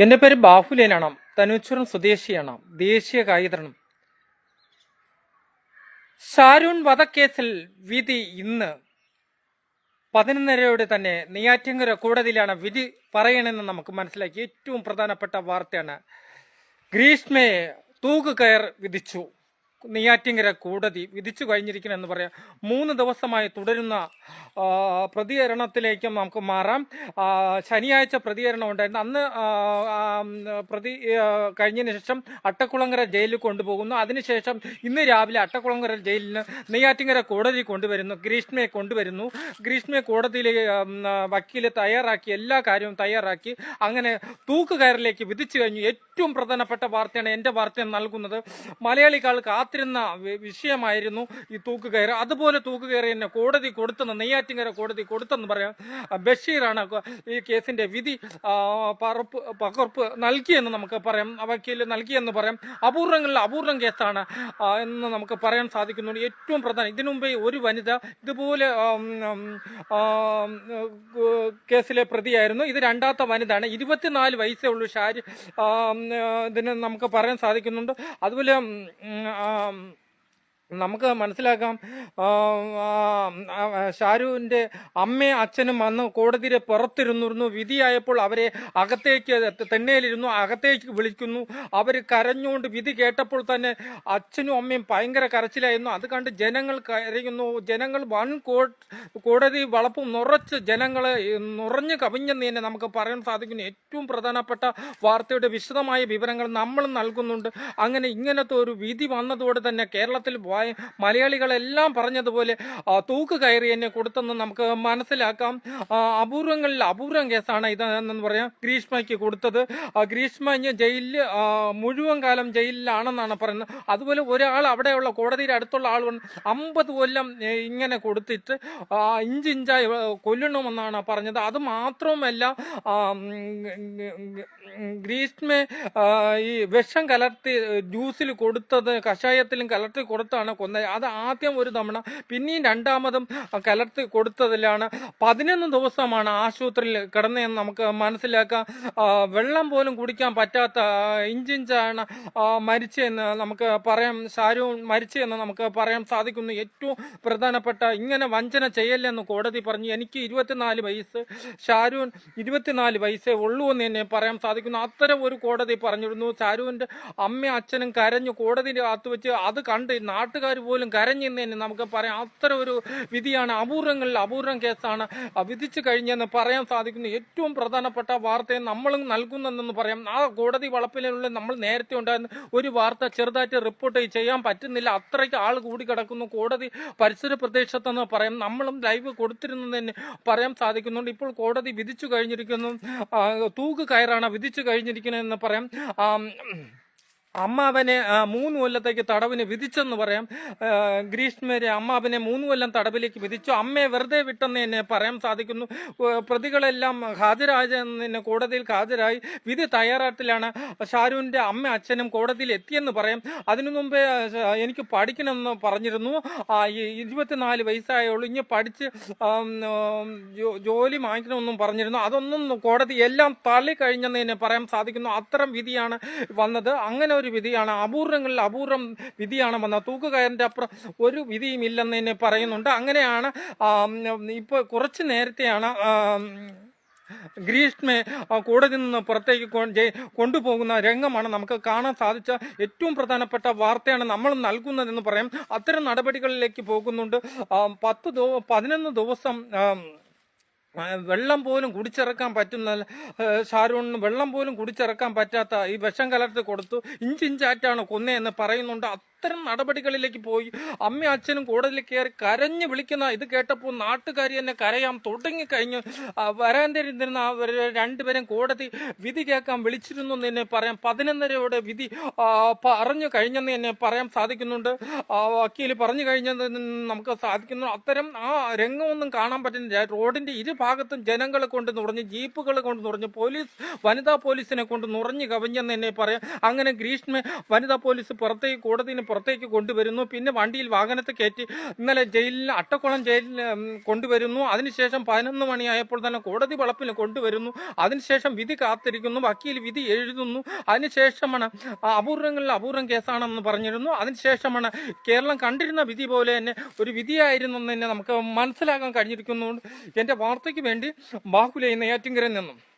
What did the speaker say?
എന്റെ പേര് ബാഹുലേനാണ്. തനൂച്ചുരം സ്വദേശിയാണ്. ദേശീയ കായികതരണം ഷാരൂൺ വധക്കേസിൽ വിധി ഇന്ന് പതിനൊന്നരയോടെ തന്നെ നെയ്യാറ്റിങ്കര കോടതിയിലാണ് വിധി പറയണമെന്ന് നമുക്ക് മനസ്സിലാക്കി. ഏറ്റവും പ്രധാനപ്പെട്ട വാർത്തയാണ്. ഗ്രീഷ്മയെ തൂക്കുകയർ വിധിച്ചു. നെയ്യാറ്റിങ്കര കോടതി വിധിച്ചു കഴിഞ്ഞിരിക്കണമെന്ന് പറയാം. മൂന്ന് ദിവസമായി തുടരുന്ന പ്രതികരണത്തിലേക്കും നമുക്ക് മാറാം. ശനിയാഴ്ച പ്രതികരണം ഉണ്ടായിരുന്നു. അന്ന് ആ, ആ, പ്രതി ആ, കഴിഞ്ഞതിന് ശേഷം അട്ടക്കുളങ്ങര ജയിലിൽ കൊണ്ടുപോകുന്നു. അതിനുശേഷം ഇന്ന് രാവിലെ അട്ടക്കുളങ്ങര ജയിലിൽ നിന്ന് നെയ്യാറ്റിങ്കര കോടതി കൊണ്ടുവരുന്നു. ഗ്രീഷ്മയെ കൊണ്ടുവരുന്നു. ഗ്രീഷ്മയെ കോടതിയിൽ വക്കീൽ തയ്യാറാക്കി എല്ലാ കാര്യവും തയ്യാറാക്കി അങ്ങനെ തൂക്കുകയറിലേക്ക് വിധിച്ചു കഴിഞ്ഞു. ഏറ്റവും പ്രധാനപ്പെട്ട വാർത്തയാണ് എന്റെ വാർത്ത നൽകുന്നത്. മലയാളികൾ കാത്തിരുന്ന വിഷയമായിരുന്നു ഈ തൂക്കുകയറ്. അതുപോലെ തൂക്കുകയറി തന്നെ കോടതി കൊടുത്തെന്ന് നെയ്യാറ്റിങ്കര കോടതി കൊടുത്തെന്ന് പറയാം ബഷീറാണ് ഈ കേസിന്റെ വിധി പറപ്പ് പകർപ്പ് നൽകിയെന്ന് നമുക്ക് പറയാം. വക്കീൽ നൽകിയെന്ന് പറയാം. അപൂർവങ്ങളിൽ അപൂർവം കേസാണ് എന്ന് നമുക്ക് പറയാൻ സാധിക്കുന്നുണ്ട്. ഏറ്റവും പ്രധാനം ഇതിനു മുമ്പേ ഒരു വനിത ഇതുപോലെ കേസിലെ പ്രതിയായിരുന്നു. ഇത് രണ്ടാമത്തെ വനിതയാണ്. ഇരുപത്തിനാല് വയസ്സേ ഉള്ളൂ. ഷാരി ഇതിന് നമുക്ക് പറയാൻ സാധിക്കുന്നുണ്ട്. അതുപോലെ ഉം, ആം, നമുക്ക് മനസ്സിലാക്കാം. ഷാരുവിന്റെ അമ്മയും അച്ഛനും അന്ന് കോടതിയിലെ പുറത്തിരുന്നിരുന്നു. വിധിയായപ്പോൾ അവരെ അകത്തേക്ക് തെണ്ണയിലിരുന്നു. അകത്തേക്ക് വിളിക്കുന്നു. അവർ കരഞ്ഞുകൊണ്ട് വിധി കേട്ടപ്പോൾ തന്നെ അച്ഛനും അമ്മയും ഭയങ്കര കരച്ചിലായിരുന്നു. അത് കണ്ട് ജനങ്ങൾ കരയുന്നു. ജനങ്ങൾ വൺ കോടതി വളപ്പും നിറച്ച് ജനങ്ങൾ നിറഞ്ഞു കവിഞ്ഞെന്ന് തന്നെ നമുക്ക് പറയാൻ സാധിക്കുന്നു. ഏറ്റവും പ്രധാനപ്പെട്ട വാർത്തയുടെ വിശദമായ വിവരങ്ങൾ നമ്മൾ നൽകുന്നുണ്ട്. അങ്ങനെ ഇങ്ങനത്തെ ഒരു വിധി വന്നതോടെ തന്നെ കേരളത്തിൽ വായ- മലയാളികളെല്ലാം പറഞ്ഞതുപോലെ തൂക്ക് കയറി എന്നെ കൊടുത്തെന്ന് നമുക്ക് മനസ്സിലാക്കാം. അപൂർവങ്ങളിൽ അപൂർവം കേസാണ് ഇത് എന്ന് പറയാം. ഗ്രീഷ്മയ്ക്ക് കൊടുത്തത്. ഗ്രീഷ്മ ഇനി ജയിലിൽ മുഴുവൻ കാലം ജയിലിലാണെന്നാണ് പറയുന്നത്. അതുപോലെ ഒരാൾ അവിടെയുള്ള കോടതിയുടെ അടുത്തുള്ള ആൾ അമ്പത് കൊല്ലം ഇങ്ങനെ കൊടുത്തിട്ട് ഇഞ്ചിഞ്ചായി കൊല്ലണമെന്നാണ് പറഞ്ഞത്. അത് മാത്രവുമല്ല ഗ്രീഷ്മെ ഈ വിഷം കലർത്തി ജ്യൂസിൽ കൊടുത്തത് കഷായത്തിലും കലർത്തി കൊടുത്താണ് കൊന്നത് അത് ആദ്യം ഒരു തവണ പിന്നെയും രണ്ടാമതും കലർത്തി കൊടുത്തതിലാണ് പതിനൊന്ന് ദിവസമാണ് ആശുപത്രിയിൽ കിടന്നതെന്ന് നമുക്ക് മനസ്സിലാക്കാം. വെള്ളം പോലും കുടിക്കാൻ പറ്റാത്ത ഇഞ്ചിഞ്ചാണ് മരിച്ചതെന്ന് നമുക്ക് പറയാം. ഷാരൂൺ മരിച്ചതെന്ന് നമുക്ക് പറയാൻ സാധിക്കുന്നു. ഏറ്റവും പ്രധാനപ്പെട്ട ഇങ്ങനെ വഞ്ചന ചെയ്യല്ലെന്ന് കോടതി പറഞ്ഞു. എനിക്ക് ഇരുപത്തിനാല് വയസ്സ് ഷാരൂൺ ഇരുപത്തിനാല് വയസ്സേ ഉള്ളൂ എന്ന് തന്നെ പറയാൻ സാധിക്കുന്നു. അത്തരം ഒരു കോടതി പറഞ്ഞിരുന്നു. ഷാരൂവിന്റെ അമ്മയും അച്ഛനും കരഞ്ഞു കോടതിയുടെ അകത്ത് വെച്ച് അത് കണ്ട് നാട്ടുകാർ പോലും കരഞ്ഞെന്ന് നമുക്ക് പറയാം. അത്ര ഒരു വിധിയാണ് അപൂർവങ്ങളിൽ അപൂർവം കേസാണ്. വിധിച്ചു കഴിഞ്ഞെന്ന് പറയാൻ സാധിക്കുന്നു ഏറ്റവും പ്രധാനപ്പെട്ട വാർത്തയെ നമ്മളും നൽകുന്നെന്ന് പറയാം. ആ കോടതി വളപ്പിലുള്ള നമ്മൾ നേരത്തെ ഉണ്ടായിരുന്ന ഒരു വാർത്ത ചെറുതായിട്ട് റിപ്പോർട്ട് ചെയ്യാൻ പറ്റുന്നില്ല. അത്രയ്ക്ക് ആൾ കൂടി കിടക്കുന്നു. കോടതി പരിസര പ്രദേശത്തെന്ന് പറയാം. നമ്മളും ലൈവ് കൊടുത്തിരുന്നതെന്ന് പറയാൻ സാധിക്കുന്നുണ്ട്. ഇപ്പോൾ കോടതി വിധിച്ചു കഴിഞ്ഞിരിക്കുന്നു. തൂക്ക് കയറാണ് വിധിച്ചു കഴിഞ്ഞിരിക്കുന്നതെന്ന് പറയാം. ആം, അമ്മാവനെ ആ, മൂന്ന് കൊല്ലത്തേക്ക് തടവിന് വിധിച്ചെന്ന് പറയാം. ഗ്രീഷ്മരെ അമ്മ അവനെ മൂന്ന് കൊല്ലം തടവിലേക്ക് വിധിച്ചു. അമ്മയെ വെറുതെ വിട്ടെന്ന് തന്നെ പറയാൻ സാധിക്കുന്നു. പ്രതികളെല്ലാം ഹാജരായെന്ന് കോടതിയിൽ ഹാജരായി. വിധി തയ്യാറാട്ടിലാണ്. ഷാരൂഖിന്റെ അമ്മ അച്ഛനും കോടതിയിൽ എത്തിയെന്ന് പറയാം. അതിനു മുമ്പേ എനിക്ക് പഠിക്കണമെന്ന് പറഞ്ഞിരുന്നു. ഇരുപത്തിനാല് വയസ്സായുള്ളൂ ഇനി പഠിച്ച് ജോലി വാങ്ങിക്കണമെന്നും പറഞ്ഞിരുന്നു. അതൊന്നും കോടതി എല്ലാം തള്ളി കഴിഞ്ഞെന്ന് തന്നെ പറയാൻ സാധിക്കുന്നു. അത്തരം വിധിയാണ് വന്നത്. അങ്ങനെ ഒരു വിധിയാണ്. അപൂർവങ്ങളിൽ അപൂർവം വിധിയാണ് വന്നത്. തൂക്കുകയറിന്റെ അപ്പുറം ഒരു വിധിയും ഇല്ലെന്ന് തന്നെ പറയുന്നുണ്ട്. അങ്ങനെയാണ് ഇപ്പോൾ ഇപ്പൊ കുറച്ച് നേരത്തെയാണ് ഗ്രീഷ്മെ കോടതിയിൽ നിന്ന് പുറത്തേക്ക് കൊണ്ടുപോകുന്ന രംഗമാണ് നമുക്ക് കാണാൻ സാധിച്ച ഏറ്റവും പ്രധാനപ്പെട്ട വാർത്തയാണ് നമ്മൾ നൽകുന്നതെന്ന് പറയാം. അത്തരം നടപടികളിലേക്ക് പോകുന്നുണ്ട്. പത്ത് ദിവ പതിനൊന്ന് ദിവസം വെള്ളം പോലും കുടിച്ചിറക്കാൻ പറ്റുന്ന ഷാരൂണിന് വെള്ളം പോലും കുടിച്ചിറക്കാൻ പറ്റാത്ത ഈ വിഷം കലർത്തി കൊടുത്തു ഇഞ്ചിഞ്ചാറ്റാണ് കൊന്നതെന്ന് പറയുന്നുണ്ട്. അത്തരം നടപടികളിലേക്ക് പോയി അമ്മയും അച്ഛനും കോടതിയിൽ കയറി കരഞ്ഞു വിളിക്കുന്ന ഇത് കേട്ടപ്പോൾ നാട്ടുകാരി തന്നെ കരയാൻ തുടങ്ങിക്കഴിഞ്ഞു. അവർ രണ്ടുപേരും കോടതി വിധി കേൾക്കാൻ വിളിച്ചിരുന്നു എന്ന് തന്നെ പറയാം പതിനൊന്നരയോടെ വിധി പറഞ്ഞു കഴിഞ്ഞെന്ന് തന്നെ പറയാൻ സാധിക്കുന്നുണ്ട്. വക്കീൽ പറഞ്ഞു കഴിഞ്ഞെന്ന് നമുക്ക് സാധിക്കുന്നു. അത്തരം ആ രംഗമൊന്നും കാണാൻ പറ്റുന്നില്ല. റോഡിന്റെ ഇരുഭാഗത്തും ജനങ്ങളെ കൊണ്ട് നിറഞ്ഞ് ജീപ്പുകൾ കൊണ്ട് നിറഞ്ഞ് പോലീസ് വനിതാ പോലീസിനെ കൊണ്ട് നിറഞ്ഞു കവിഞ്ഞെന്ന് തന്നെ പറയാം അങ്ങനെ ഗ്രീഷ്മ വനിതാ പോലീസ് പുറത്തേക്ക് കോടതിന് പുറത്തേക്ക് കൊണ്ടുവരുന്നു. പിന്നെ വണ്ടിയിൽ വാഹനത്തിൽ കയറ്റി ഇന്നലെ ജയിലിൽ അട്ടക്കുളം ജയിലിൽ കൊണ്ടുവരുന്നു. അതിനുശേഷം പതിനൊന്ന് മണിയായപ്പോൾ തന്നെ കോടതി വളപ്പിൽ കൊണ്ടുവരുന്നു. അതിനുശേഷം വിധി കാത്തിരിക്കുന്നു. വക്കീൽ വിധി എഴുതുന്നു. അതിനുശേഷമാണ് അപൂർവങ്ങളിൽ അപൂർവം കേസാണെന്ന് പറഞ്ഞിരുന്നു. അതിനുശേഷമാണ് കേരളം കണ്ടിരുന്ന വിധി പോലെ തന്നെ ഒരു വിധിയായിരുന്നു എന്ന് തന്നെ നമുക്ക് മനസ്സിലാക്കാൻ കഴിഞ്ഞിരിക്കുന്നു. എന്റെ വാർത്തയ്ക്ക് വേണ്ടി ബാഹുലയിൽ നെയ്യാറ്റിങ്കരൻ നിന്നും.